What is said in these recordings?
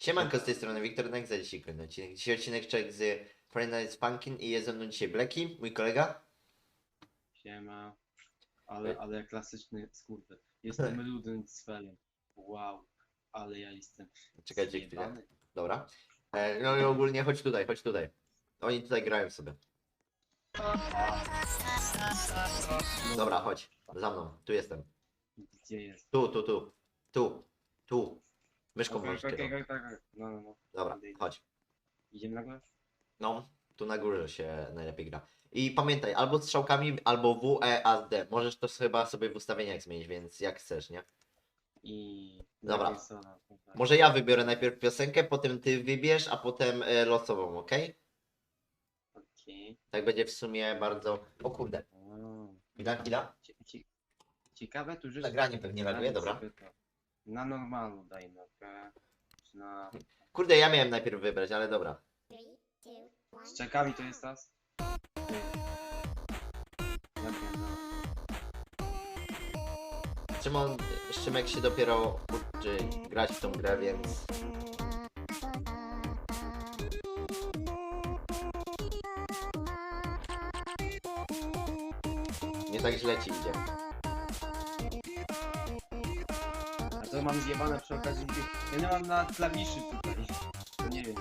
Siemanko z tej strony Wiktor Nek, za dzisiaj kolejny odcinek. Dzisiaj odcinek czek z Friday Night i jest ze mną dzisiaj Blacky, mój kolega. Siema. Ale, ale klasyczny skurde. Jestem ludym cfelem. Wow. Ale ja jestem. Czekajcie chwilę. zjebany. Dobra. E, no i ogólnie chodź tutaj, chodź tutaj. Oni tutaj grają sobie. Dobra, chodź. Za mną. Tu jestem. Gdzie jest? Tu, tu, tu. Tu. Tu. Myszką Okej, możesz okej, kierować. okej, okej. No, no, no. Dobra, chodź. Idziemy na górę? No, tu na górze się najlepiej gra. I pamiętaj, albo strzałkami, albo W, E, A, D. Możesz to chyba sobie w ustawieniach zmienić, więc jak chcesz, nie? I... Dobra. Tak. Może ja wybiorę najpierw piosenkę, potem ty wybierz, a potem e, losową, ok? Okej. Tak będzie w sumie bardzo. O kurde. Chwila, chwila. cie- cie- Ciekawe tu rzeczy. Nagranie pewnie laguje, dobra. Na normalu daj no. okej? Czy Na... Kurde, ja miałem najpierw wybrać, ale dobra. Z czekami to jest tas? Ja pierdolę. Szymon, Szymek się dopiero uczy grać w tą grę, więc. Nie tak źle ci idzie. Ja nie mam na klawiszy tutaj. To nie wiem.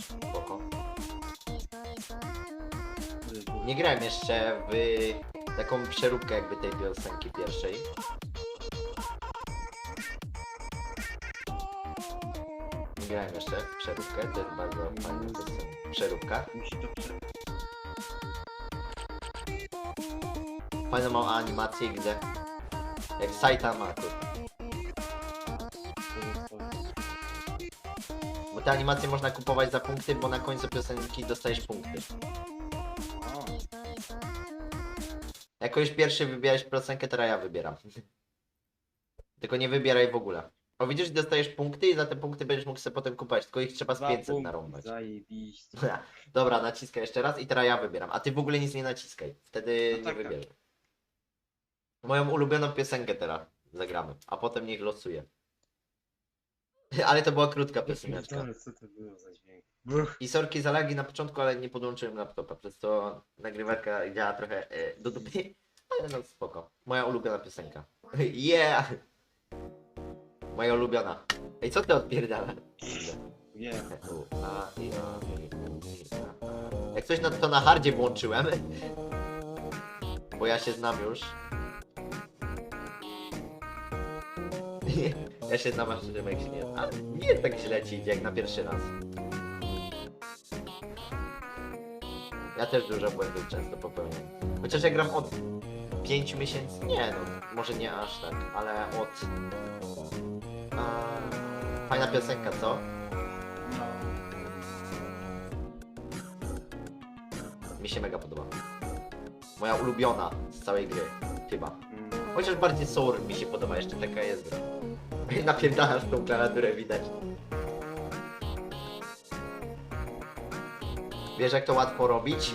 Spoko. Nie grałem jeszcze w taką przeróbkę jakby tej piosenki pierwszej. Nie grałem jeszcze w przeróbkę, to jest bardzo fajna piosenka. Przeróbka. Musi to prze... Fajną mam animację, gdzie jak Saitama, ty. Te animacje można kupować za punkty, bo na końcu piosenki dostajesz punkty. Jako już pierwszy wybierałeś piosenkę, teraz ja wybieram. Tylko nie wybieraj w ogóle. O widzisz, dostajesz punkty i za te punkty będziesz mógł sobie potem kupować, tylko ich trzeba z dwa 500 punkty, narąbać. Zajebiście. Dobra, naciskaj jeszcze raz i teraz ja wybieram. A ty w ogóle nic nie naciskaj. Wtedy No nie tak, tak. wybierzesz. Moją ulubioną piosenkę teraz zagramy, a potem niech losuje. Ale to była krótka pioseneczka. Pierdolę, co to było za dźwięk? I sorki za lagi na początku, ale nie podłączyłem laptopa, przez to nagrywarka działa trochę e, do dupy. Ale no spoko. Moja ulubiona piosenka. Yeah! Moja ulubiona. Ej, co ty odpierdala? A. Jak coś na to na hardzie włączyłem. Bo ja się znam już. Ja się znam, a szczerze jak się nie Ale nie tak źle ci idzie jak na pierwszy raz. Ja też dużo błędów często popełniam. Chociaż ja gram od 5 miesięcy. Nie no, może nie aż tak, ale od. A, fajna piosenka, co? Mi się mega podoba. Moja ulubiona z całej gry. Chyba. Chociaż bardziej Soul mi się podoba, jeszcze taka jest gra. Napierdalasz tą klawiaturę, widać. Wiesz jak to łatwo robić?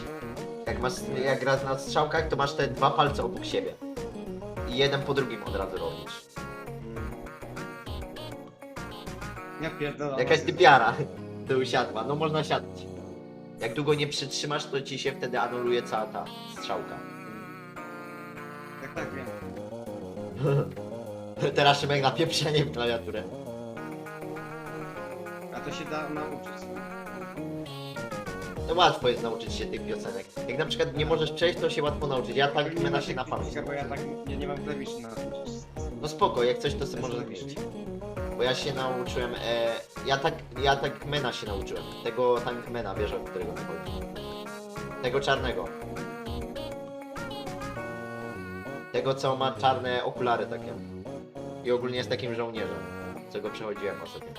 Jak masz, jak grasz na strzałkach, to masz te dwa palce obok siebie. I jeden po drugim od razu robisz. Ja pierdolę. Jakaś typiara tu usiadła, no można siadać. Jak długo nie przytrzymasz, to ci się wtedy anuluje cała ta strzałka. Tak, tak, wiem. Teraz Szymek na pieprzenie w klawiaturę. A to się da nauczyć. To łatwo jest nauczyć się tych piosenek. Jak na przykład nie możesz przejść, to się łatwo nauczyć. Ja tak mena się na pamięć. Bo ja tak ja nie mam klawiszy na No spoko, jak coś to sobie możesz zmienić. Bo ja się nauczyłem, e, ja tak, ja tak mena się nauczyłem. Tego tankmana, wiesz o którego chodzi. Tego czarnego. Tego co ma czarne okulary takie. I ogólnie jest takim żołnierzem. Co go przechodziłem ostatnio.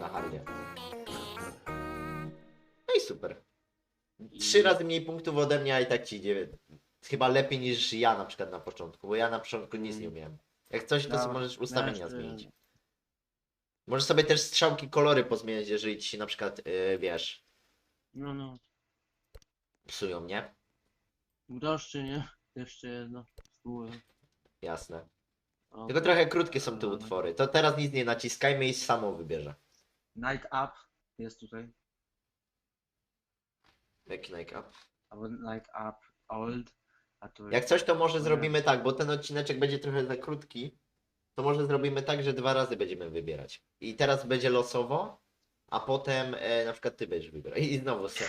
Na hardzie. No i super. Trzy razy mniej punktów ode mnie, a i tak ci idzie. Chyba lepiej niż ja na przykład na początku, bo ja na początku nic nie umiałem. Jak coś, to No, możesz ustawienia znaczy- zmienić. Możesz sobie też strzałki, kolory pozmieniać, jeżeli ci się na przykład, yy, wiesz, No, no. psują, nie? Uroszczy, nie? Jeszcze jedno. Spróbuję. Jasne. O, Tylko trochę krótkie są te utwory. To teraz nic nie naciskajmy i samo wybierze. Night Up jest tutaj. Jaki Nike Up? Albo Night Up Old. A tu Jak coś, to może zrobimy tak, bo ten odcineczek będzie trochę za krótki. To może zrobimy tak, że dwa razy będziemy wybierać. I teraz będzie losowo, a potem e, na przykład ty będziesz wybierał. I znowu se.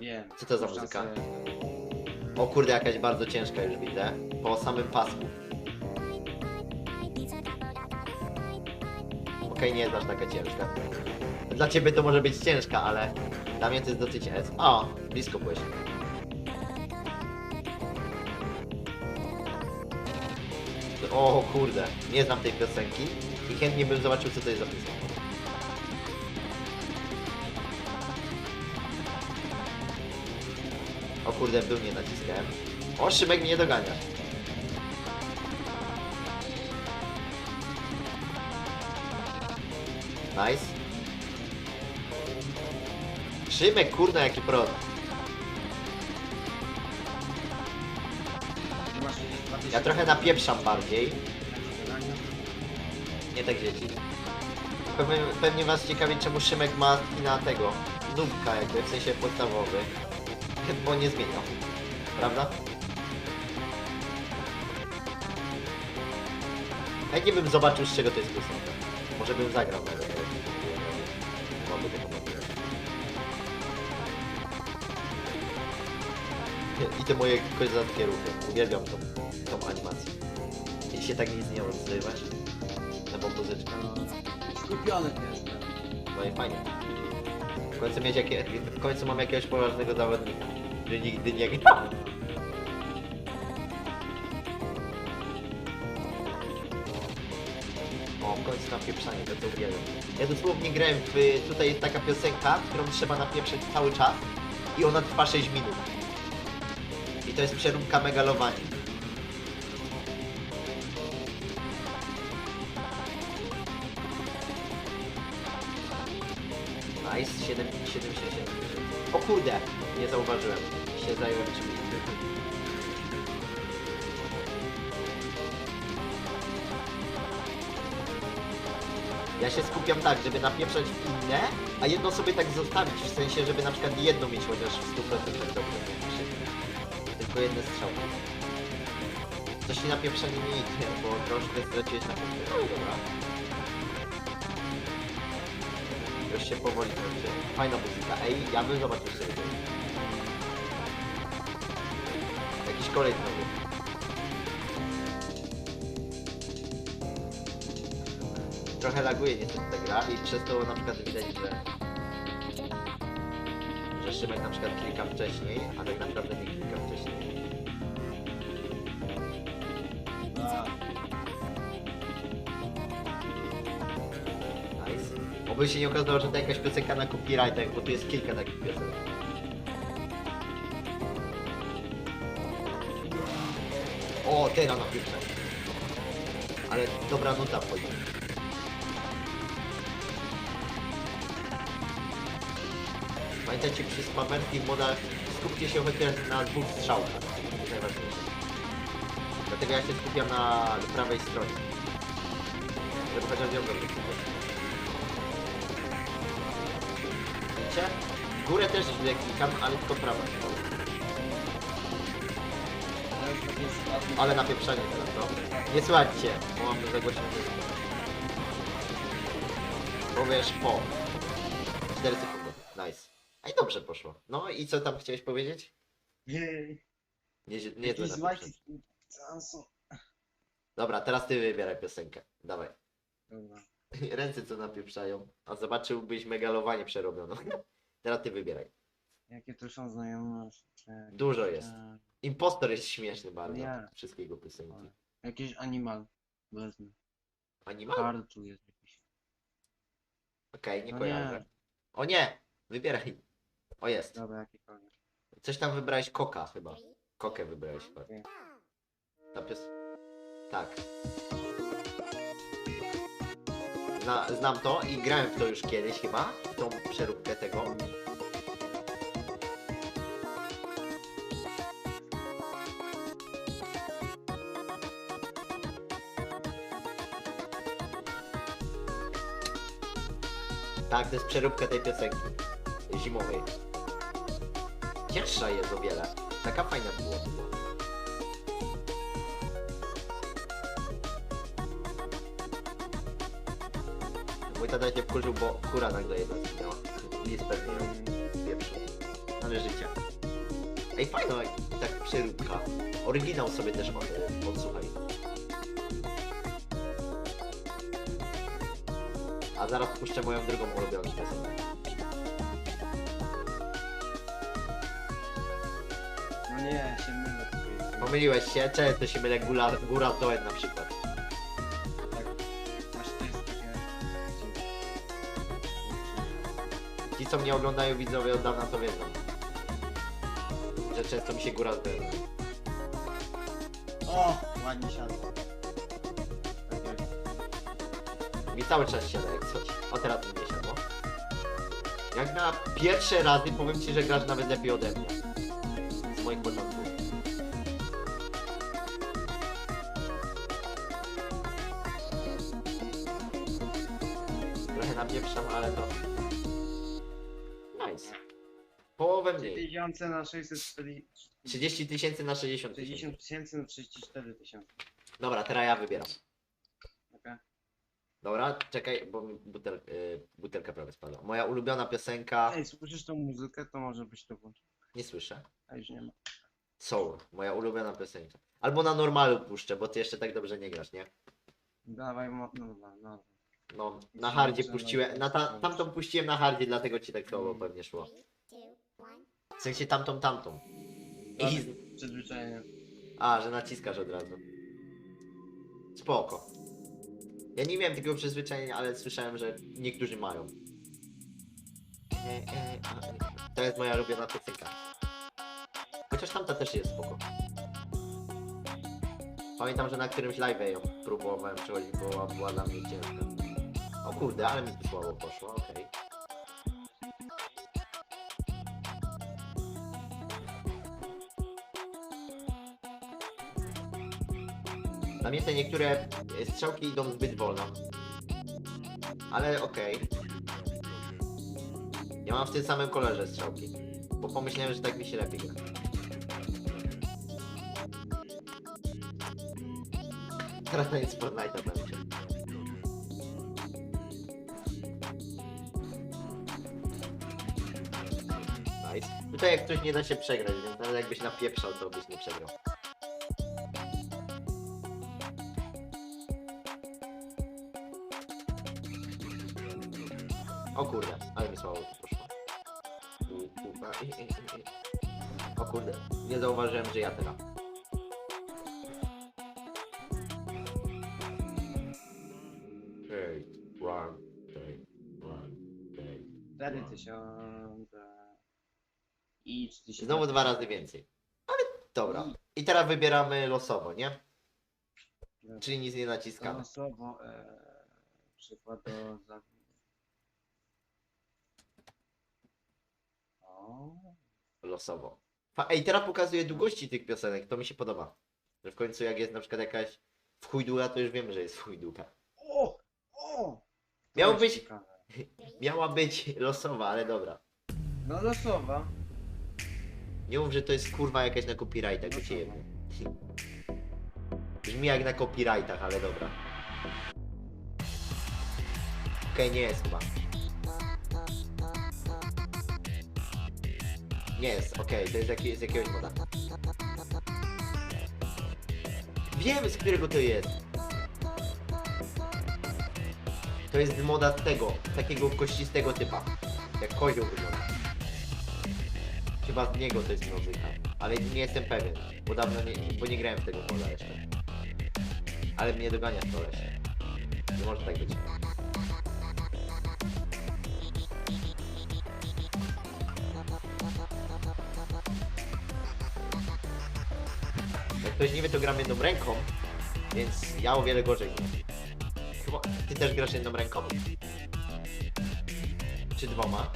Wiem. Co to za Puszczam muzyka? sobie- O kurde, jakaś bardzo ciężka już widzę. Po samym pasku. Okej, nie jest aż taka ciężka. Dla ciebie to może być ciężka, ale dla mnie to jest dosyć. O, blisko byłeś. O kurde, nie znam tej piosenki i chętnie bym zobaczył co to jest za piosenka. Kurde, był nie naciskałem. O, Szymek mnie dogania. Nice. Szymek, kurde, jaki prod. Ty masz jakieś 2000 Ja trochę napieprzam bardziej. Nie tak dzieci. Pewnie, pewnie was ciekawi, czemu Szymek ma na tego. Nubka jakby, w sensie podstawowy. Bo nie zmieniał. Prawda? Chętnie bym zobaczył, z czego to jest piosenka. Może bym zagrał nawet. Mamy. I te moje kozackie ruchy. Uwielbiam tą, tą animację. I się tak nic nie odzywać. Na muzyczkę. Skupiony też. No i fajnie. W końcu mieć jakie... W końcu mam jakiegoś poważnego zawodnika, który nigdy nie grał. O, w końcu napieprzanie, to to uwielbiam. Ja dosłownie grałem w... Tutaj jest taka piosenka, którą trzeba napieprzeć cały czas i ona trwa 6 minut. I to jest przeróbka megalowani. Żeby napieprzać inne, a jedno sobie tak zostawić, w sensie, żeby na przykład jedno mieć chociaż w 100% dobrze. Tylko jedne strzały. Coś się napieprzenie nie idzie, bo troszkę straciłeś na punkcie. No dobra. Już się powoli kończy. Fajna muzyka. Ej, ja bym zobaczył sobie. Jakiś kolej znowu. Trochę laguje niestety ta gra i przez to na przykład widać, że że Szymek na przykład klika wcześniej, a tak naprawdę nie klika wcześniej. Nice. Oby się nie okazało, że to jakaś piosenka na copyrightach, bo tu jest kilka takich piosenek. O, teraz na pierwsze. Ale dobra nuta wchodzi. Pamiętajcie przy spamerskich modach skupcie się chociaż na dwóch strzałkach. Najważniejsze. Dlatego ja się skupiam na prawej stronie. Żeby chociaż ją dobrze. Widzicie? Górę też źle klikam, ale tylko prawa. Ale napieprzenie teraz, no. Nie słuchajcie, bo mam zagłośnione muzykę. Powiesz po. 4 sekundy. Dobrze poszło. No i co tam chciałeś powiedzieć? Jej. Nie, nie, to są. Dobra, teraz ty wybieraj piosenkę. Dawaj. Dobra. Ręce co napieprzają. A zobaczyłbyś megalowanie przerobiono. Teraz ty wybieraj. Jakie tu są znajomości? Dużo jest. Tak. Impostor jest śmieszny bardzo. Nie. Wszystkiego piosenki. Jakiś animal. Wezmę. Animal? Hard tu jest jakiś. Okej, nie No kojarzę. nie. O nie! Wybieraj. O jest. Dobra. Coś tam wybrałeś koka chyba. Kokę wybrałeś chyba. Nie. Tak. Zna, znam to i grałem w to już kiedyś chyba. W tą przeróbkę tego. Tak, to jest przeróbka tej piosenki zimowej. Cięższa jest o wiele. Taka fajna była. Mój tata się wkurzył, bo kura nagle jedna zginęła. Lis pewnie ją pieprzył. Ale życie. Ej, fajna tak przeróbka. Oryginał sobie też od, odsłuchaj. A zaraz puszczę moją drugą ulubioną piosenkę. Pomyliłeś się, często się mylę góra, góra dołem na przykład. Tak. Aż to jest takie... Ci co mnie oglądają widzowie od dawna to wiedzą. Że często mi się góra dołem. O! Ładnie siadło. Tak jak... Mi cały czas siada jak coś. O teraz mi nie siadło. Jak na pierwsze razy powiem ci, że grasz nawet lepiej ode mnie. Z moich początków. Trochę napieprzam, ale to... Nice. Połowę mniej. 3000 na 640... 30 tysięcy na 60 tysięcy. 60 tysięcy na 34 tysiące. Dobra, teraz ja wybieram. Dobra, czekaj, bo mi butel, y, butelka prawie spadła. Moja ulubiona piosenka... Ej, słyszysz tą muzykę, to może być to włączyć. Nie słyszę. A już nie ma. Soul, moja ulubiona piosenka. Albo na normalu puszczę, bo ty jeszcze tak dobrze nie grasz, nie? Dawaj, mo... no dobra, no. No, na hardzie puściłem, na ta, tamtą puściłem na hardzie, dlatego ci tak słowo pewnie szło. W sensie tamtą, tamtą. I... Przyzwyczajenie. A, że naciskasz od razu. Spoko. Ja nie miałem takiego przyzwyczajenia, ale słyszałem, że niektórzy mają. E, e, a, e. To jest moja ulubiona piosenka. Chociaż tamta też jest spoko. Pamiętam, że na którymś live ją próbowałem przechodzić, bo była, była dla mnie ciężka. O kurde, ale mi słabo poszło, okej. Dla mnie te niektóre e, strzałki idą zbyt wolno. Ale okej. Ja mam w tym samym kolorze strzałki. Bo pomyślałem, że tak mi się lepiej gra. Teraz na nic Nice. Tutaj jak ktoś nie da się przegrać, więc nawet jakbyś napieprzał, to byś nie przegrał. O kurde, ale mi słabo to poszło. O kurde, nie zauważyłem, że ja teraz. Hej, run, hej, run, hej. 4000 i 3000. Znowu dwa razy więcej. Ale dobra. I teraz wybieramy losowo, nie? Czyli nic nie naciskamy. Losowo, e, przykładowo za... O, Losowo. Fa- Ej, teraz pokazuję długości tych piosenek, to mi się podoba. Że w końcu jak jest na przykład jakaś w chuj długa, to już wiemy, że jest w chuj długa. o, o! To Miał jest być- ciekawe. Miała być losowa, ale dobra. No losowa. Nie mów, że to jest kurwa jakaś na copyrightach, bo cię jebie. Brzmi jak na copyrightach, ale dobra. Okej, nie jest chyba. Nie jest, okej, to jest jaki, z jakiegoś moda. Wiemy z którego to jest. To jest moda z tego, takiego kościstego typa. Jak kozioł wygląda. Chyba z niego to jest muzyka, ale nie jestem pewien, bo dawno nie, bo nie grałem w tego moda jeszcze. Ale mnie dogania koleś. Nie może tak być. Jak ktoś nie wie, to gram jedną ręką, więc ja o wiele gorzej gram. Chyba ty też grasz jedną ręką? Czy dwoma?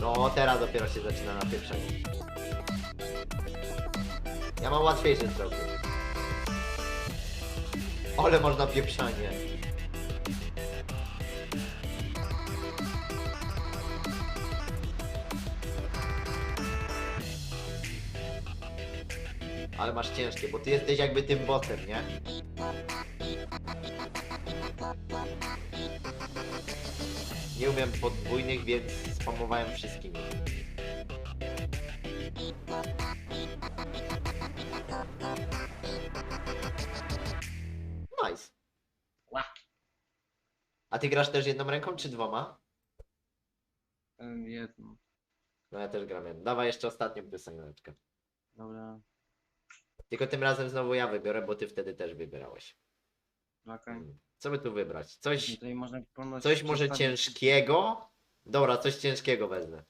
No, teraz dopiero się zaczyna napieprzenie. Ja mam łatwiejsze stroki. Ale można pieprzanie. Ale masz ciężkie, bo ty jesteś jakby tym bossem, nie? Nie umiem podwójnych, więc spamowałem wszystkimi. Nice. A ty grasz też jedną ręką czy dwoma? Em, Jedno. No ja też gram jedną. Dawaj jeszcze ostatnią pioseneczkę. Dobra. Tylko tym razem znowu ja wybiorę, bo ty wtedy też wybierałeś. Okej. Mm. Co by tu wybrać? Coś, Tutaj można ponoć coś może przestawić- ciężkiego? Dobra, coś ciężkiego wezmę.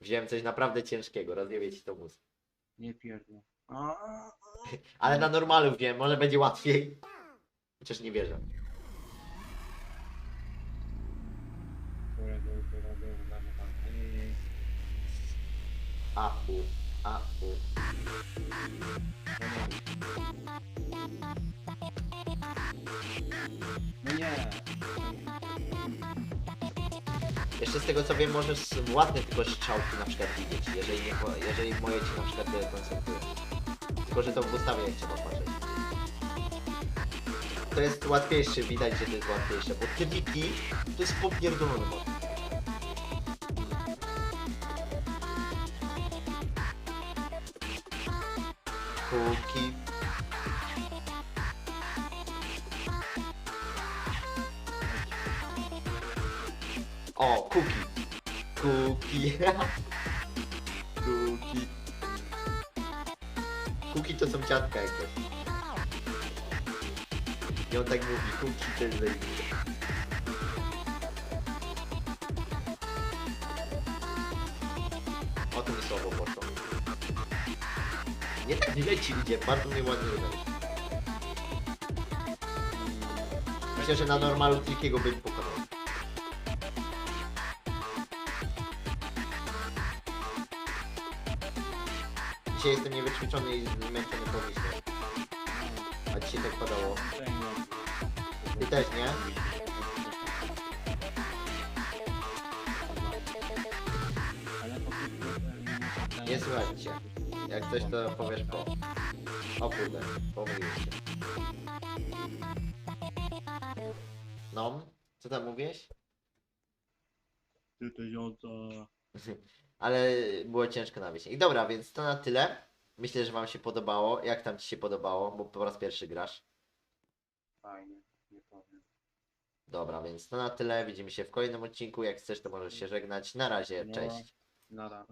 Wziąłem coś naprawdę ciężkiego, rozjebie ci to mózg. Nie pierdolę. A, Ale na normalu wiem, może będzie łatwiej. Chociaż nie wierzę. Góra, dół, góra, dół, góra, dół. Ej, A, u, a, u. No nie. Jeszcze z tego co wiem, możesz własne tylko strzałki na przykład widzieć, jeżeli, nie, jeżeli moje ci na przykład nie koncentruje. Tylko, że to w ustawieniach trzeba patrzeć. To jest łatwiejsze, widać, że to jest łatwiejsze, bo te wiki to jest popierdolone Kuki. O, kuki. Kuki. Kuki. Kuki to są ciatka jakieś. I on tak mówi, kuki to jest zajebiste. Nie tak źle ci idzie, bardzo mnie ładnie wygląda. Myślę, że na normalu Trikiego bym pokonał. Dzisiaj jestem niewyćwiczony i zmęczony po wiśnie. A dzisiaj tak padało. Ty też, nie? Nie słychać cię. Jak coś to powiesz po. O kurde, pomyliłem się. No, co tam mówiłeś? Ty to jąca. Ale było ciężko na wieś. I dobra, więc to na tyle. Myślę, że wam się podobało. Jak tam ci się podobało, bo po raz pierwszy grasz. Fajnie, nie powiem. Dobra, więc to na tyle. Widzimy się w kolejnym odcinku. Jak chcesz, to możesz się żegnać. Na razie, No. cześć. Nara.